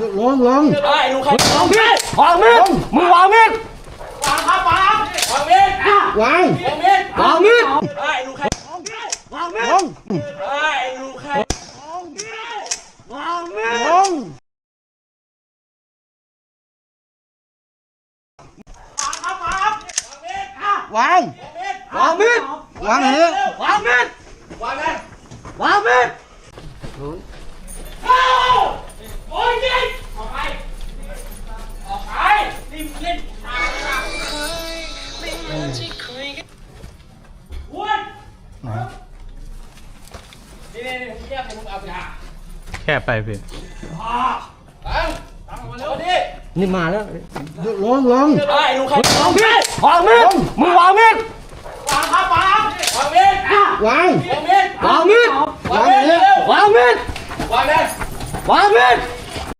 ลงลงไอ้ลูกใครวางมีดวางมีดมึงวางมีดวางครับวางวางมีดวางวางมีดวางมีดไอ้ลูกใครวางมีลดงไอ้ลูกใครวางมีดลงครับวางวางมีดวางวางมีดวางเหรอวางมีดวางเลยวางมีด นี่นี่นี่แยกให้มึงเอาไปหาแค่ไปพี่ตั้งตั้งออกมาเร็วดินี่มาแล้วลงลงไอ้ลูกใครวางมีดวางมีดมึงวางมีดวางครับวางวางมีดวางวางมีดวางมีดวางมีดเร็ววางมีดวางเลยวางมีด